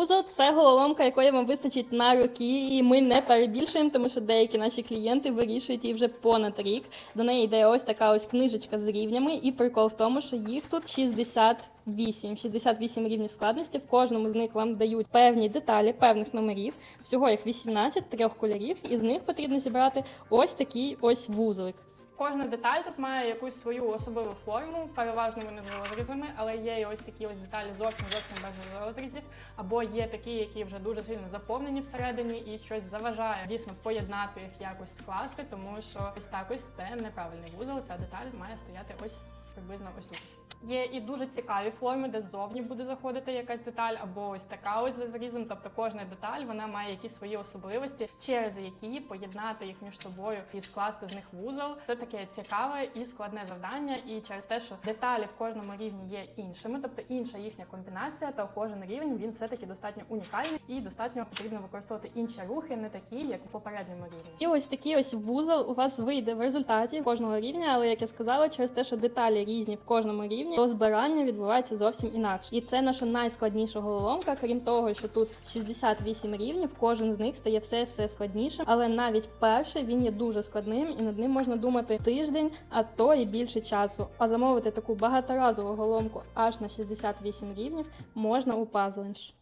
Пузо це головоломка, якої вам вистачить на роки, і ми не перебільшуємо, тому що деякі наші клієнти вирішують її вже понад рік. До неї йде ось така ось книжечка з рівнями, і прикол в тому, що їх тут 68. 68 рівнів складності. В кожному з них вам дають певні деталі, певних номерів. Всього їх 18, трьох кольорів, і з них потрібно зібрати ось такий ось вузлик. Кожна деталь тут має якусь свою особливу форму. Переважно вони з розрізами, але є і ось такі ось деталі зовсім зовсім без розрізів. Або є такі, які вже дуже сильно заповнені всередині і щось заважає дійсно поєднати їх якось скласти, тому що ось так ось це неправильний вузол. Ця деталь має стояти ось приблизно ось тут. Є і дуже цікаві форми, де ззовні буде заходити якась деталь, або ось така ось за зрізом. Тобто кожна деталь вона має якісь свої особливості, через які поєднати їх між собою і скласти з них вузол. Це таке цікаве і складне завдання. І через те, що деталі в кожному рівні є іншими, тобто інша їхня комбінація, то кожен рівень він все таки достатньо унікальний і достатньо потрібно використовувати інші рухи, не такі, як у попередньому рівні. І ось такий ось вузол у вас вийде в результаті кожного рівня, але як я сказала, через те, що деталі різні в кожному рівні, то збирання відбувається зовсім інакше. І це наша найскладніша головоломка. Крім того, що тут 68 рівнів, кожен з них стає все все складнішим. Але навіть перший він є дуже складним, і над ним можна думати тиждень, а то і більше часу. А замовити таку багаторазову головоломку аж на 68 рівнів можна у Puzzlench.